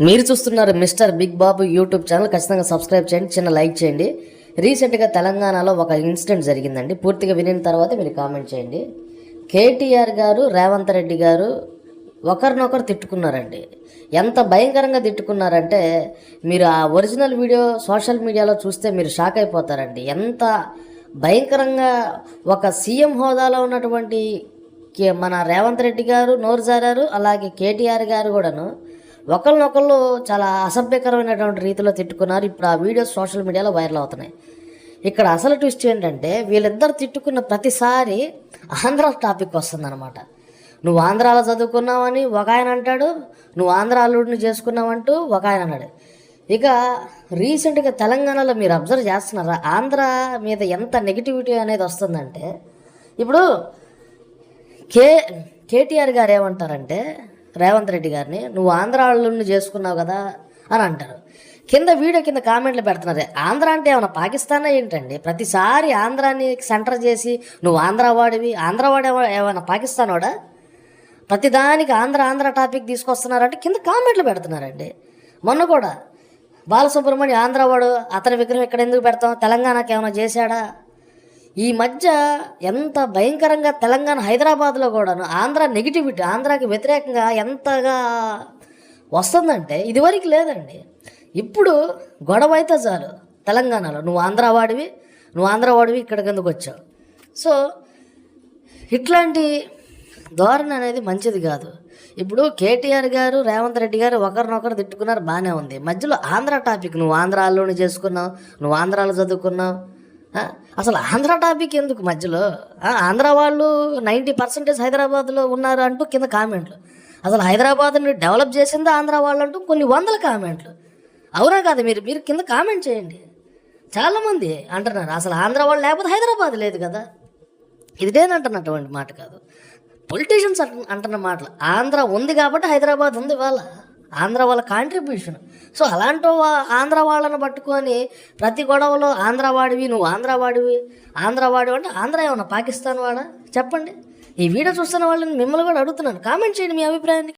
మీరు చూస్తున్నారు mister big Babu YouTube channel. ఖచ్చితంగా సబ్స్క్రైబ్ చేయండి చిన్న లైక్ చేయండి. రీసెంట్గా తెలంగాణలో ఒక ఇన్సిడెంట్ జరిగిందండి. పూర్తిగా వినిన తర్వాత మీరు కామెంట్ చేయండి. కేటీఆర్ గారు రేవంత్ రెడ్డి గారు ఒకరినొకరు తిట్టుకున్నారండి. ఎంత భయంకరంగా తిట్టుకున్నారంటే మీరు ఆ ఒరిజినల్ వీడియో సోషల్ మీడియాలో చూస్తే మీరు షాక్ అయిపోతారండి. ఎంత భయంకరంగా ఒక సీఎం హోదాలో ఉన్నటువంటి కే- మన రేవంత్ రెడ్డి గారు నోరు జారారు అలాగే కేటీఆర్ గారు కూడాను ఒకరినొకళ్ళు చాలా అసభ్యకరమైనటువంటి రీతిలో తిట్టుకున్నారు. ఇప్పుడు ఆ వీడియోస్ సోషల్ మీడియాలో వైరల్ అవుతున్నాయి. ఇక్కడ అసలు ట్విస్ట్ ఏంటంటే వీళ్ళిద్దరు తిట్టుకున్న ప్రతిసారి ఆంధ్ర టాపిక్ వస్తుందన్నమాట. నువ్వు ఆంధ్రాలో చదువుకున్నావని ఒక ఆయన అంటాడు నువ్వు ఆంధ్ర అల్లుడిని చేసుకున్నావంటూ ఒక ఆయన అన్నాడు. ఇక రీసెంట్గా తెలంగాణలో మీరు అబ్జర్వ్ చేస్తున్నారా? ఆంధ్ర మీద ఎంత నెగిటివిటీ అనేది వస్తుందంటే ఇప్పుడు కే కేటీఆర్ గారు ఏమంటారంటే రేవంత్ రెడ్డి గారిని నువ్వు ఆంధ్ర వాళ్ళని చేసుకున్నావు కదా అని అంటారు. కింద వీడియో కింద కామెంట్లు పెడుతున్నారు. ఆంధ్ర అంటే ఏమైనా పాకిస్తానా ఏంటండి? ప్రతిసారి ఆంధ్రాని సెంటర్ చేసి నువ్వు ఆంధ్ర వాడివి ఆంధ్ర వాడే ఏమైనా పాకిస్తాన్ వాడా? ప్రతిదానికి ఆంధ్ర ఆంధ్ర టాపిక్ తీసుకొస్తున్నారంటే కింద కామెంట్లు పెడుతున్నారండి. మొన్న కూడా బాలసుబ్రహ్మణ్యం ఆంధ్ర వాడు అతని విగ్రహం ఇక్కడ ఎందుకు పెడతాం? తెలంగాణకి ఏమైనా చేశాడా? ఈ మధ్య ఎంత భయంకరంగా తెలంగాణ హైదరాబాద్లో కూడాను ఆంధ్ర నెగిటివిటీ ఆంధ్రాకి వ్యతిరేకంగా ఎంతగా వస్తుందంటే ఇదివరకు లేదండి. ఇప్పుడు గొడవ అయితే చాలు తెలంగాణలో. నువ్వు ఆంధ్ర వాడివి నువ్వు ఆంధ్ర వాడివి ఇక్కడికి ఎందుకు వచ్చావు? సో ఇట్లాంటి ధోరణి అనేది మంచిది కాదు. ఇప్పుడు కేటీఆర్ గారు రేవంత్ రెడ్డి గారు ఒకరినొకరు తిట్టుకున్నారు బాగానే ఉంది. మధ్యలో ఆంధ్ర టాపిక్ నువ్వు ఆంధ్రాలోనే చేసుకున్నావు నువ్వు ఆంధ్రాలో చదువుకున్నావు అసలు ఆంధ్ర టాపిక్ ఎందుకు మధ్యలో? ఆంధ్ర వాళ్ళు నైంటీ పర్సెంటేజ్ హైదరాబాద్లో ఉన్నారు అంటూ కింద కామెంట్లు. అసలు హైదరాబాద్ని డెవలప్ చేసింది ఆంధ్ర వాళ్ళు అంటూ కొన్ని వందల కామెంట్లు. అవునా కాదు మీరు? మీరు కింద కామెంట్ చేయండి. చాలామంది అంటున్నారు అసలు ఆంధ్ర వాళ్ళు లేకపోతే హైదరాబాద్ లేదు కదా. ఇదేనంటున్నటువంటి మాట కాదు. పొలిటీషియన్స్ అంటున్న మాటలు ఆంధ్ర ఉంది కాబట్టి హైదరాబాద్ ఉంది వాళ్ళ ఆంధ్ర వాళ్ళ కాంట్రిబ్యూషన్ సో అలాంటి వా- ఆంధ్ర వాళ్ళని పట్టుకొని ప్రతి గొడవలో ఆంధ్ర వాడివి నువ్వు ఆంధ్ర వాడివి ఆంధ్ర వాడివి అంటే ఆంధ్ర ఏమన్నా పాకిస్తాన్ వాడా? చెప్పండి. ఈ వీడియో చూస్తున్న వాళ్ళని మిమ్మల్ని కూడా అడుగుతున్నాను. కామెంట్ చేయండి మీ అభిప్రాయాన్ని.